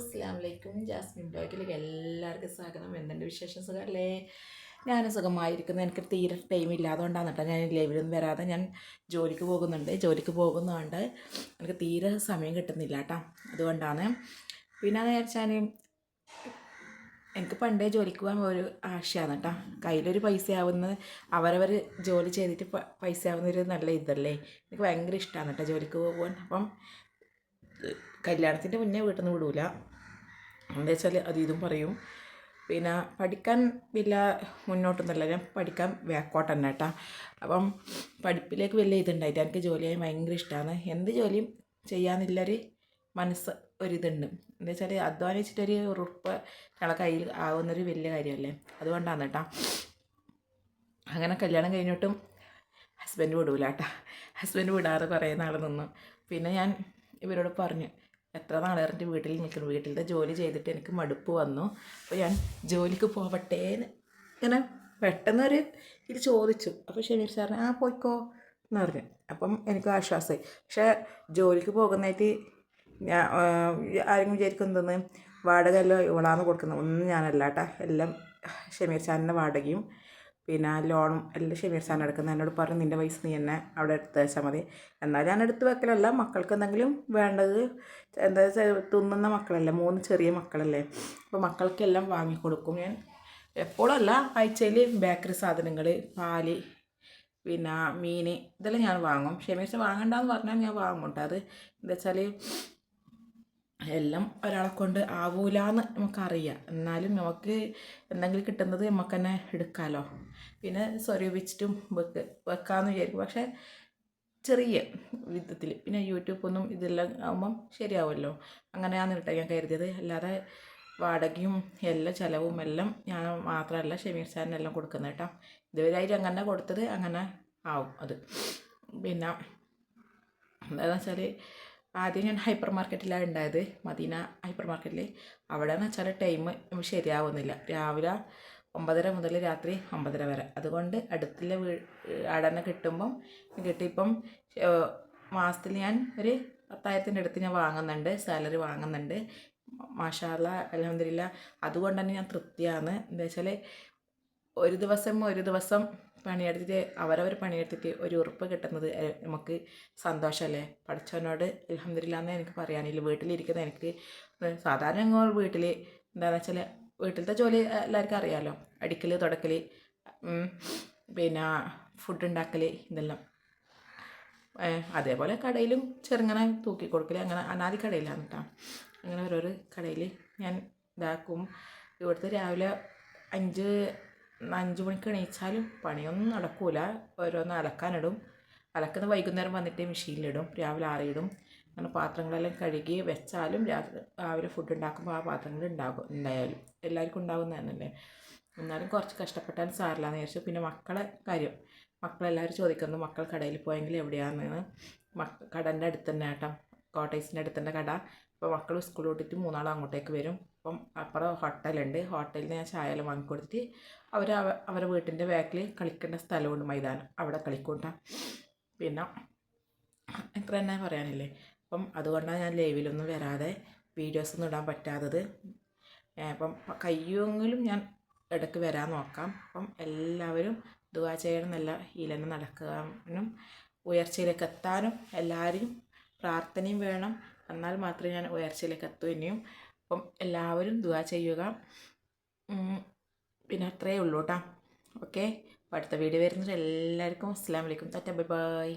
അസ്സാം വലൈക്കും ജാസ്മിൻ ബ്ലോഗിലേക്ക് എല്ലാവർക്കും സ്വാഗതം. എന്തെന്റെ വിശേഷം? സുഖമല്ലേ ഞാൻ സുഖമായിരിക്കുന്നു. എനിക്ക് തീരെ ടൈം ഇല്ലാതുകൊണ്ടാണ് കേട്ടോ ഞാൻ ലൈവിലൊന്നും വരാതെ ഞാൻ ജോലിക്ക് പോകുന്നുണ്ട്. ജോലിക്ക് പോകുന്നതുകൊണ്ട് എനിക്ക് തീരെ സമയം കിട്ടുന്നില്ല കേട്ടോ അതുകൊണ്ടാണ്. പിന്നെ എന്ന് വെച്ചാൽ എനിക്ക് പണ്ടേ ജോലിക്ക് പോകാൻ ഒരു ആശയാണ് കേട്ടോ കയ്യിലൊരു പൈസ ആവുന്ന അവരവർ ജോലി ചെയ്തിട്ട് പൈസ ആവുന്നൊരു നല്ല ഇതല്ലേ? എനിക്ക് ഭയങ്കര ഇഷ്ടമാണ് കേട്ടോ ജോലിക്ക് പോകാൻ അപ്പം കല്യാണത്തിന്റെ മുന്നേ വീട്ടിൽ നിന്ന് വിടൂല. എന്താ വെച്ചാൽ അത് ഇതും പറയും. പിന്നെ പഠിക്കാൻ വലിയ മുന്നോട്ടൊന്നുമല്ല. ഞാൻ പഠിക്കാൻ ബാക്കോട്ട് തന്നെ കേട്ടോ അപ്പം പഠിപ്പിലേക്ക് വലിയ ഇതുണ്ടായിട്ട് എനിക്ക് ജോലി ചെയ്യാൻ ഭയങ്കര ഇഷ്ടമാണ് എന്ത് ജോലിയും ചെയ്യാന്നില്ലൊരു മനസ്സ് ഒരിതുണ്ട്. എന്താ വെച്ചാൽ അധ്വാനിച്ചിട്ടൊരു ഉറുപ്പ് ഞങ്ങളെ കയ്യിൽ ആവുന്നൊരു വലിയ കാര്യമല്ലേ? അതുകൊണ്ടാണ് കേട്ടോ അങ്ങനെ കല്യാണം കഴിഞ്ഞിട്ടും ഹസ്ബൻഡ് വിടൂല കേട്ടോ ഹസ്ബൻഡ് വിടാതെ കുറേ നാൾ നിന്നു. പിന്നെ ഞാൻ ഇവരോട് പറഞ്ഞു എത്ര നാളേറിന്റെ വീട്ടിൽ നിൽക്കുന്നു. വീട്ടിലത്തെ ജോലി ചെയ്തിട്ട് എനിക്ക് മടുപ്പ് വന്നു. അപ്പോൾ ഞാൻ ജോലിക്ക് പോവട്ടെ ഇങ്ങനെ പെട്ടെന്നൊരു ഇത് ചോദിച്ചു. അപ്പോൾ ഷമീർ സാറിന് ആ പോയിക്കോ എന്ന് പറഞ്ഞു. അപ്പം എനിക്ക് ആശ്വാസമായി. പക്ഷേ ജോലിക്ക് പോകുന്നതായിട്ട് ഞാൻ ആരെങ്കിലും വിചാരിക്കും എന്തെന്ന്? വാടക എല്ലാം ഇവളാന്ന് കൊടുക്കുന്നത്. ഒന്നും ഞാനല്ല കേട്ടോ എല്ലാം ഷമീർ സാറിന്റെ വാടകയും പിന്നെ ലോണും എല്ലാം ഷമീർ സാറിന് എടുക്കുന്നത് എന്നോട് പറഞ്ഞു നിന്റെ പൈസ നീ എന്നെ അവിടെ എടുത്ത് വെച്ചാൽ മതി. എന്നാൽ ഞാൻ എടുത്ത് വെക്കലല്ല മക്കൾക്ക് എന്തെങ്കിലും വേണ്ടത് എന്താ തിന്നുന്ന മക്കളല്ലേ മൂന്ന് ചെറിയ മക്കളല്ലേ അപ്പോൾ മക്കൾക്കെല്ലാം വാങ്ങിക്കൊടുക്കും ഞാൻ എപ്പോഴല്ല ആഴ്ചയിൽ ബേക്കറി സാധനങ്ങൾ പാൽ പിന്നെ മീൻ ഇതെല്ലാം ഞാൻ വാങ്ങും. ക്ഷമിച്ച് വാങ്ങണ്ടെന്ന് പറഞ്ഞാൽ ഞാൻ വാങ്ങും കേട്ടോ. അത് എന്താ വെച്ചാൽ എല്ലാം ഒരാളെ കൊണ്ട് ആവൂല എന്ന് നമുക്കറിയാം. എന്നാലും നമുക്ക് എന്തെങ്കിലും കിട്ടുന്നത് നമുക്ക് തന്നെ എടുക്കാമല്ലോ പിന്നെ സ്വരൂപിച്ചിട്ടും വെക്ക് വെക്കാമെന്ന് വിചാരിക്കും. പക്ഷേ ചെറിയ വിധത്തിൽ പിന്നെ യൂട്യൂബൊന്നും ഇതെല്ലാം ആകുമ്പം ശരിയാവുമല്ലോ അങ്ങനെയാണ് കേട്ടോ ഞാൻ കരുതിയത്. അല്ലാതെ വാടകയും എല്ലാ ചിലവും എല്ലാം ഞാൻ മാത്രമല്ല ഷമീർ സാറിനെല്ലാം കൊടുക്കുന്നത് കേട്ടോ. ഇതുവരെയായിട്ട് അങ്ങനെ കൊടുത്തത് അങ്ങനെ ആവും അത്. പിന്നെ എന്താണെന്ന് വെച്ചാൽ ആദ്യം ഞാൻ ഹൈപ്പർ മാർക്കറ്റിലാണ് ഉണ്ടായത് മദീന ഹൈപ്പർ മാർക്കറ്റിൽ അവിടെ എന്ന് വെച്ചാൽ ടൈം ശരിയാവുന്നില്ല. രാവിലെ ഒമ്പതര മുതൽ രാത്രി ഒമ്പതര വരെ. അതുകൊണ്ട് അടുത്തുള്ള വീ അടനെ കിട്ടുമ്പം കിട്ടിയപ്പം മാസത്തിൽ ഞാൻ ഒരു പത്തായിരത്തിന്റെ അടുത്ത് ഞാൻ വാങ്ങുന്നുണ്ട് സാലറി വാങ്ങുന്നുണ്ട്. മാഷാല്ല അലഹമില്ല അതുകൊണ്ട് തന്നെ ഞാൻ തൃപ്തിയാണ്. എന്താ വെച്ചാൽ ഒരു ദിവസം ഒരു ദിവസം പണിയെടുത്തിട്ട് അവരവർ പണിയെടുത്തിട്ട് ഒരു ഉറപ്പ് കിട്ടുന്നത് നമുക്ക് സന്തോഷമല്ലേ പഠിച്ചവനോട് അലഹമില്ലാന്ന് എനിക്ക് പറയാനില്ല. വീട്ടിലിരിക്കുന്ന എനിക്ക് സാധാരണ ഞങ്ങൾ വീട്ടിൽ എന്താണെന്ന് വെച്ചാൽ വീട്ടിലത്തെ ജോലി എല്ലാവർക്കും അറിയാമല്ലോ അടിക്കൽ തുടക്കൽ പിന്നെ ഫുഡ് ഉണ്ടാക്കൽ ഇതെല്ലാം. അതേപോലെ കടയിലും ചെറുങ്ങനെ തൂക്കി കൊടുക്കൽ അങ്ങനെ അനാദി കടയിലാണ് കേട്ടോ അങ്ങനെ ഓരോരോ കടയിൽ ഞാൻ ഇതാക്കും. ഇവിടുത്തെ രാവിലെ അഞ്ച് അഞ്ച് മണിക്ക് എണീച്ചാലും പണിയൊന്നും നടക്കൂല. ഓരോന്ന് അലക്കാനിടും. അലക്കുന്ന വൈകുന്നേരം വന്നിട്ട് മെഷീനിലിടും. രാവിലെ ആറിയിടും. അങ്ങനെ പാത്രങ്ങളെല്ലാം കഴുകി വെച്ചാലും രാത്രി രാവിലെ ഫുഡ് ഉണ്ടാക്കുമ്പോൾ ആ പാത്രങ്ങൾ ഉണ്ടാകും എന്തായാലും. എല്ലാവർക്കും ഉണ്ടാകുന്നതന്നല്ലേ എന്നാലും കുറച്ച് കഷ്ടപ്പെട്ടാൽ സാറില്ലാന്ന് വിചാരിച്ചു. പിന്നെ മക്കളെ കാര്യം. മക്കളെല്ലാവരും ചോദിക്കുന്നു മക്കൾ കടയിൽ പോയെങ്കിൽ എവിടെയാണെന്ന്? മക്ക കടന്റെ അടുത്ത് കേട്ടോ കോട്ടേഴ്സിന്റെ അടുത്തുതന്നെ കട. അപ്പോൾ മക്കൾ സ്കൂൾ വിട്ടിട്ട് മൂന്നാൾ അങ്ങോട്ടേക്ക് വരും. അപ്പം അപ്പുറം ഹോട്ടലുണ്ട്. ഹോട്ടലിൽ ഞാൻ ചായ എല്ലാം വാങ്ങിക്കൊടുത്തിട്ട് അവർ അവരുടെ വീട്ടിന്റെ ബാക്കിൽ കളിക്കേണ്ട സ്ഥലമുണ്ട് മൈതാനം. അവിടെ കളിക്കൂട്ടാം. പിന്നെ ഇത്ര തന്നെ പറയാനില്ലേ? അപ്പം അതുകൊണ്ടാണ് ഞാൻ ലൈവിലൊന്നും വരാതെ വീഡിയോസ് ഒന്നും ഇടാൻ പറ്റാത്തത്. അപ്പം കയ്യെങ്കിലും ഞാൻ ഇടയ്ക്ക് വരാൻ നോക്കാം. അപ്പം എല്ലാവരും ദുവാ ചെയ്യണമെന്നല്ല ഹീലന്നെ നടക്കാനും ഉയർച്ചയിലേക്ക് എത്താനും എല്ലാവരും പ്രാർത്ഥനയും വേണം. എന്നാൽ മാത്രമേ ഞാൻ ഉയർച്ചയിലേക്ക് എത്തൂ ഇനിയും. അപ്പം എല്ലാവരും ദുവാ ചെയ്യുക. പിന്നെ അത്രയേ ഉള്ളൂ കേട്ടോ. ഓക്കെ അടുത്ത വീഡിയോ വരുന്നത് എല്ലാവർക്കും അസ്സാം വലൈക്കും തറ്റ ബൈ ബൈ